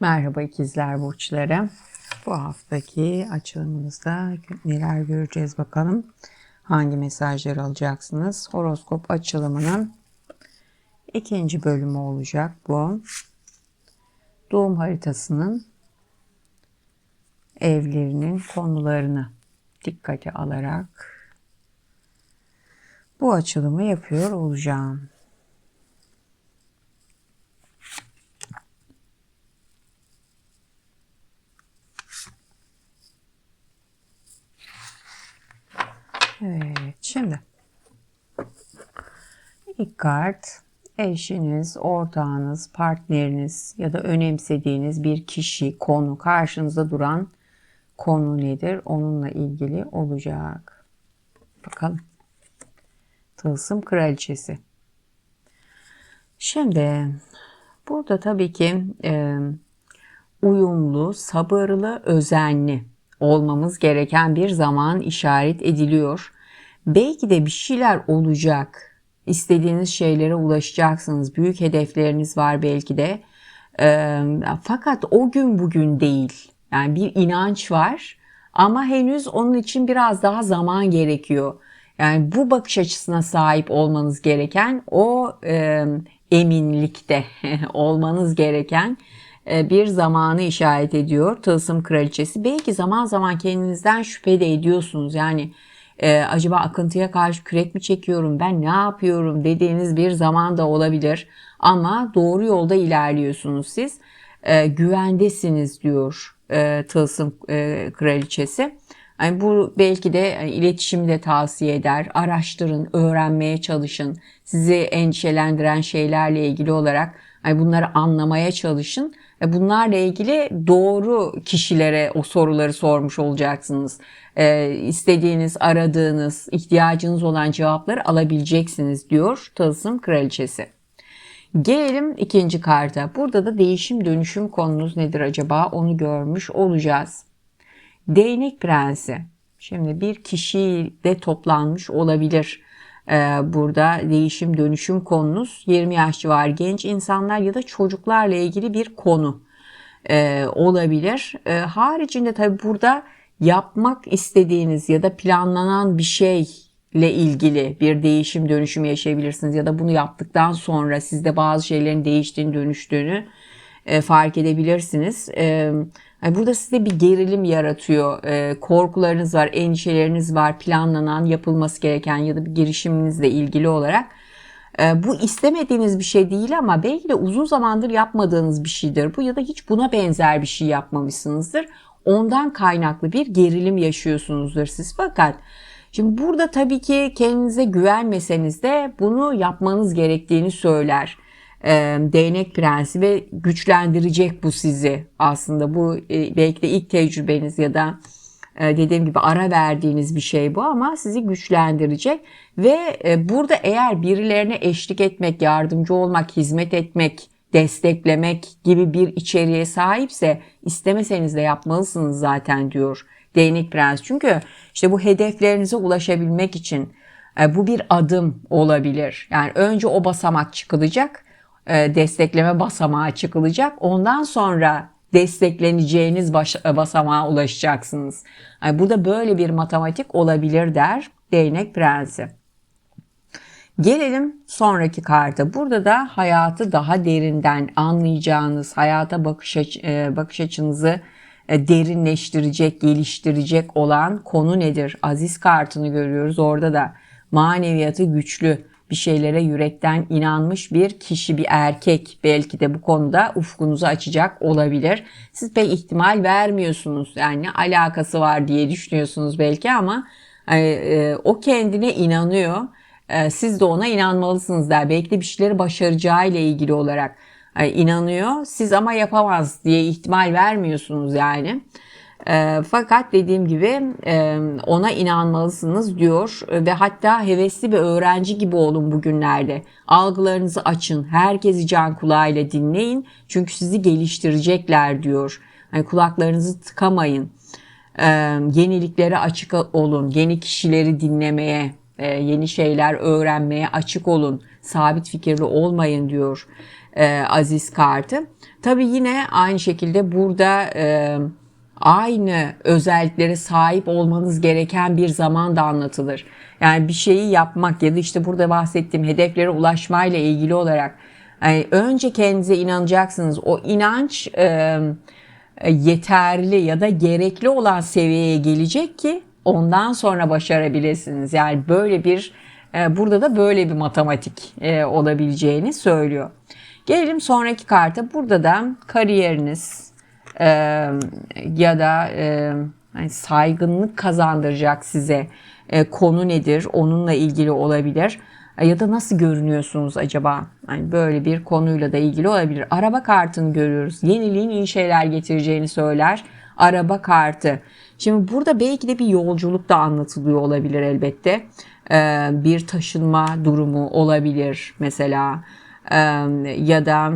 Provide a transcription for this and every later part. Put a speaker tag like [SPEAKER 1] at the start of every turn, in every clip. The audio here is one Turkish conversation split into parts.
[SPEAKER 1] Merhaba ikizler burçları. Bu haftaki açılımımızda neler göreceğiz bakalım. Hangi mesajları alacaksınız? Horoskop açılımının ikinci bölümü olacak bu. Doğum haritasının evlerinin konularını dikkate alarak bu açılımı yapıyor olacağım. Evet, şimdi ilk kart eşiniz, ortağınız, partneriniz ya da önemsediğiniz bir kişi, konu, karşınızda duran konu nedir? Onunla ilgili olacak. Bakalım. Tılsım kraliçesi. Şimdi burada tabii ki e, uyumlu, sabırlı, özenli olmamız gereken bir zaman işaret ediliyor. Belki de bir şeyler olacak. İstediğiniz şeylere ulaşacaksınız. Büyük hedefleriniz var belki de. Fakat o gün bugün değil. Yani bir inanç var ama henüz onun için biraz daha zaman gerekiyor. Yani bu bakış açısına sahip olmanız gereken o e, eminlikte olmanız gereken bir zamanı işaret ediyor Tılsım Kraliçesi. Belki zaman zaman kendinizden şüphe de ediyorsunuz. Yani e, acaba akıntıya karşı kürek mi çekiyorum ben ne yapıyorum dediğiniz bir zaman da olabilir. Ama doğru yolda ilerliyorsunuz siz. E, güvendesiniz diyor e, Tılsım e, Kraliçesi. Yani bu belki de yani iletişimi de tavsiye eder. Araştırın, öğrenmeye çalışın. Sizi endişelendiren şeylerle ilgili olarak yani bunları anlamaya çalışın. Bunlarla ilgili doğru kişilere o soruları sormuş olacaksınız. E, istediğiniz, aradığınız, ihtiyacınız olan cevapları alabileceksiniz diyor Tılsım Kraliçesi. Gelelim ikinci karta. Burada da değişim dönüşüm konunuz nedir acaba onu görmüş olacağız. Değnek Prensi. Şimdi bir kişi de toplanmış olabilir. Ee, burada değişim dönüşüm konunuz 20 yaş civarı genç insanlar ya da çocuklarla ilgili bir konu e, olabilir. E, haricinde tabi burada yapmak istediğiniz ya da planlanan bir şey ile ilgili bir değişim dönüşüm yaşayabilirsiniz ya da bunu yaptıktan sonra sizde bazı şeylerin değiştiğini dönüştüğünü e, fark edebilirsiniz. E, burada size bir gerilim yaratıyor. E, korkularınız var, endişeleriniz var, planlanan, yapılması gereken ya da bir girişiminizle ilgili olarak. E, bu istemediğiniz bir şey değil ama belki de uzun zamandır yapmadığınız bir şeydir bu ya da hiç buna benzer bir şey yapmamışsınızdır. Ondan kaynaklı bir gerilim yaşıyorsunuzdur siz. Fakat şimdi burada tabii ki kendinize güvenmeseniz de bunu yapmanız gerektiğini söyler e, değnek prensi ve güçlendirecek bu sizi aslında bu e, belki de ilk tecrübeniz ya da e, dediğim gibi ara verdiğiniz bir şey bu ama sizi güçlendirecek ve e, burada eğer birilerine eşlik etmek, yardımcı olmak, hizmet etmek, desteklemek gibi bir içeriğe sahipse istemeseniz de yapmalısınız zaten diyor Değnek Prens. Çünkü işte bu hedeflerinize ulaşabilmek için bu bir adım olabilir. Yani önce o basamak çıkılacak, destekleme basamağı çıkılacak. Ondan sonra destekleneceğiniz baş, basamağa ulaşacaksınız. Yani burada böyle bir matematik olabilir der değnek prensi. Gelelim sonraki karta. Burada da hayatı daha derinden anlayacağınız, hayata bakış, aç e, bakış açınızı e, derinleştirecek, geliştirecek olan konu nedir? Aziz kartını görüyoruz. Orada da maneviyatı güçlü, bir şeylere yürekten inanmış bir kişi, bir erkek belki de bu konuda ufkunuzu açacak olabilir. Siz pek ihtimal vermiyorsunuz. Yani alakası var diye düşünüyorsunuz belki ama e, e, o kendine inanıyor. E, siz de ona inanmalısınız der. Belki de bir şeyleri başaracağı ile ilgili olarak inanıyor. Siz ama yapamaz diye ihtimal vermiyorsunuz yani. E, fakat dediğim gibi e, ona inanmalısınız diyor ve hatta hevesli bir öğrenci gibi olun bugünlerde. Algılarınızı açın, herkesi can kulağıyla dinleyin çünkü sizi geliştirecekler diyor. Yani kulaklarınızı tıkamayın. E, yeniliklere açık olun, yeni kişileri dinlemeye, e, yeni şeyler öğrenmeye açık olun. Sabit fikirli olmayın diyor. e, aziz kartı. Tabii yine aynı şekilde burada e, aynı özelliklere sahip olmanız gereken bir zaman da anlatılır. Yani bir şeyi yapmak ya da işte burada bahsettiğim hedeflere ulaşmayla ilgili olarak yani önce kendinize inanacaksınız. O inanç e, yeterli ya da gerekli olan seviyeye gelecek ki ondan sonra başarabilirsiniz. Yani böyle bir e, burada da böyle bir matematik e, olabileceğini söylüyor. Gelelim sonraki karta. Burada da kariyeriniz e, ya da e, hani saygınlık kazandıracak size e, konu nedir? Onunla ilgili olabilir. E, ya da nasıl görünüyorsunuz acaba? Yani böyle bir konuyla da ilgili olabilir. Araba kartını görüyoruz. Yeniliğin iyi şeyler getireceğini söyler. Araba kartı. Şimdi burada belki de bir yolculuk da anlatılıyor olabilir elbette. E, bir taşınma durumu olabilir mesela. E, ya da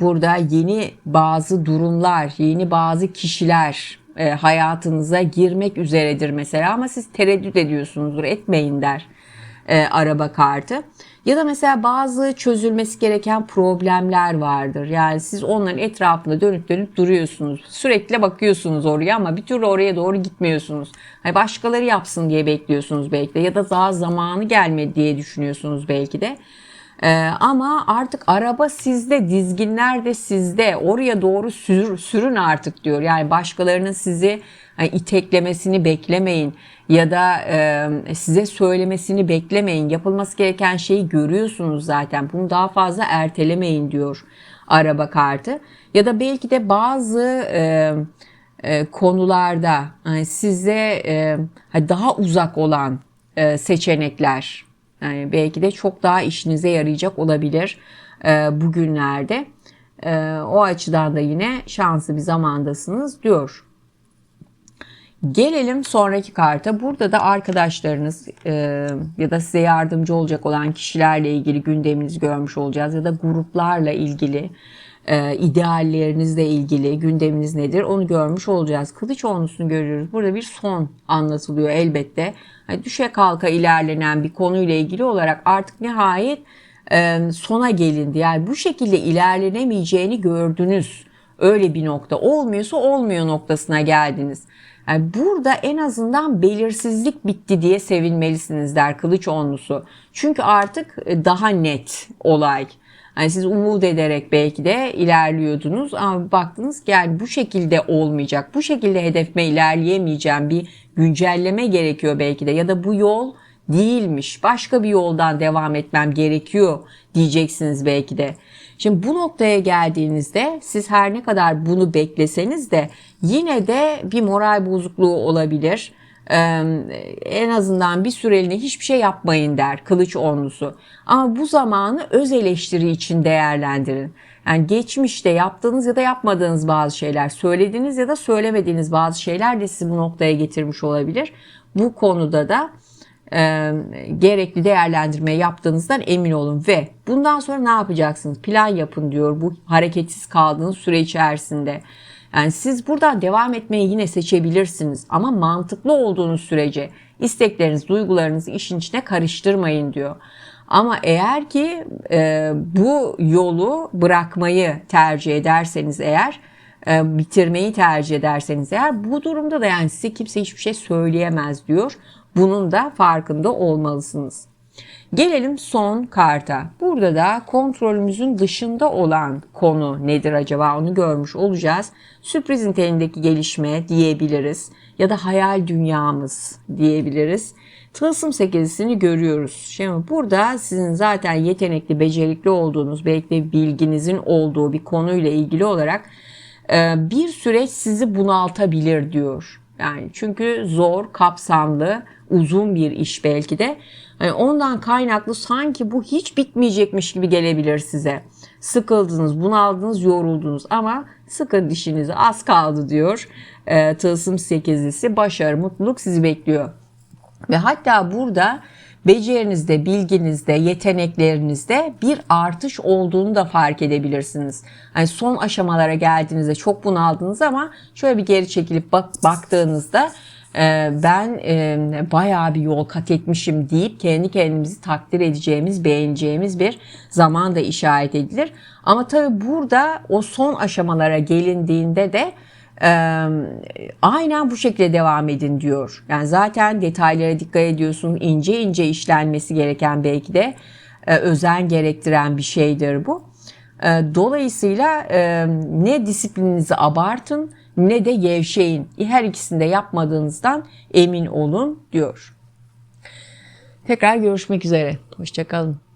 [SPEAKER 1] burada yeni bazı durumlar, yeni bazı kişiler e, hayatınıza girmek üzeredir mesela ama siz tereddüt ediyorsunuzdur etmeyin der e, araba kartı. Ya da mesela bazı çözülmesi gereken problemler vardır. Yani siz onların etrafında dönüp dönüp duruyorsunuz. Sürekli bakıyorsunuz oraya ama bir türlü oraya doğru gitmiyorsunuz. Hani başkaları yapsın diye bekliyorsunuz belki de ya da daha zamanı gelmedi diye düşünüyorsunuz belki de. Ee, ama artık araba sizde, dizginler de sizde. Oraya doğru sür, sürün artık diyor. Yani başkalarının sizi yani iteklemesini beklemeyin ya da e, size söylemesini beklemeyin. Yapılması gereken şeyi görüyorsunuz zaten. Bunu daha fazla ertelemeyin diyor araba kartı. Ya da belki de bazı e, e, konularda yani size e, daha uzak olan e, seçenekler yani belki de çok daha işinize yarayacak olabilir e, bugünlerde. E, o açıdan da yine şanslı bir zamandasınız diyor. Gelelim sonraki karta. Burada da arkadaşlarınız e, ya da size yardımcı olacak olan kişilerle ilgili gündeminizi görmüş olacağız ya da gruplarla ilgili e, ideallerinizle ilgili gündeminiz nedir onu görmüş olacağız. Kılıç onlusunu görüyoruz. Burada bir son anlatılıyor elbette. Yani düşe kalka ilerlenen bir konuyla ilgili olarak artık nihayet e, sona gelindi. Yani bu şekilde ilerlenemeyeceğini gördünüz. Öyle bir nokta olmuyorsa olmuyor noktasına geldiniz. Yani burada en azından belirsizlik bitti diye sevinmelisiniz der kılıç onlusu. Çünkü artık daha net olay. Yani siz umut ederek belki de ilerliyordunuz ama baktınız yani bu şekilde olmayacak. Bu şekilde hedefime ilerleyemeyeceğim bir güncelleme gerekiyor belki de ya da bu yol değilmiş. Başka bir yoldan devam etmem gerekiyor diyeceksiniz belki de. Şimdi bu noktaya geldiğinizde siz her ne kadar bunu bekleseniz de yine de bir moral bozukluğu olabilir. En azından bir süreliğine hiçbir şey yapmayın der kılıç onlusu. Ama bu zamanı öz eleştiri için değerlendirin. Yani geçmişte yaptığınız ya da yapmadığınız bazı şeyler, söylediğiniz ya da söylemediğiniz bazı şeyler de sizi bu noktaya getirmiş olabilir. Bu konuda da e, gerekli değerlendirme yaptığınızdan emin olun ve bundan sonra ne yapacaksınız? Plan yapın diyor bu hareketsiz kaldığınız süre içerisinde. Yani siz buradan devam etmeyi yine seçebilirsiniz ama mantıklı olduğunuz sürece istekleriniz, duygularınızı işin içine karıştırmayın diyor. Ama eğer ki e, bu yolu bırakmayı tercih ederseniz eğer, e, bitirmeyi tercih ederseniz eğer bu durumda da yani size kimse hiçbir şey söyleyemez diyor. Bunun da farkında olmalısınız. Gelelim son karta. Burada da kontrolümüzün dışında olan konu nedir acaba onu görmüş olacağız. Sürpriz niteliğindeki gelişme diyebiliriz ya da hayal dünyamız diyebiliriz. Tılsım sekizisini görüyoruz. Şimdi burada sizin zaten yetenekli, becerikli olduğunuz, belki de bilginizin olduğu bir konuyla ilgili olarak e, bir süreç sizi bunaltabilir diyor. Yani çünkü zor, kapsamlı, uzun bir iş belki de. Yani ondan kaynaklı sanki bu hiç bitmeyecekmiş gibi gelebilir size. Sıkıldınız, bunaldınız, yoruldunuz ama sıkın dişinizi az kaldı diyor. E, Tılsım 8'lisi başarı, mutluluk sizi bekliyor. Ve hatta burada becerinizde, bilginizde, yeteneklerinizde bir artış olduğunu da fark edebilirsiniz. Yani son aşamalara geldiğinizde çok bunaldınız ama şöyle bir geri çekilip bak, baktığınızda ben e, bayağı bir yol kat etmişim deyip kendi kendimizi takdir edeceğimiz, beğeneceğimiz bir zaman da işaret edilir. Ama tabii burada o son aşamalara gelindiğinde de aynen bu şekilde devam edin diyor. Yani zaten detaylara dikkat ediyorsun, ince ince işlenmesi gereken belki de e, özen gerektiren bir şeydir bu. E, dolayısıyla ne disiplininizi abartın ne de gevşeyin. Her ikisini de yapmadığınızdan emin olun diyor. Tekrar görüşmek üzere. Hoşçakalın.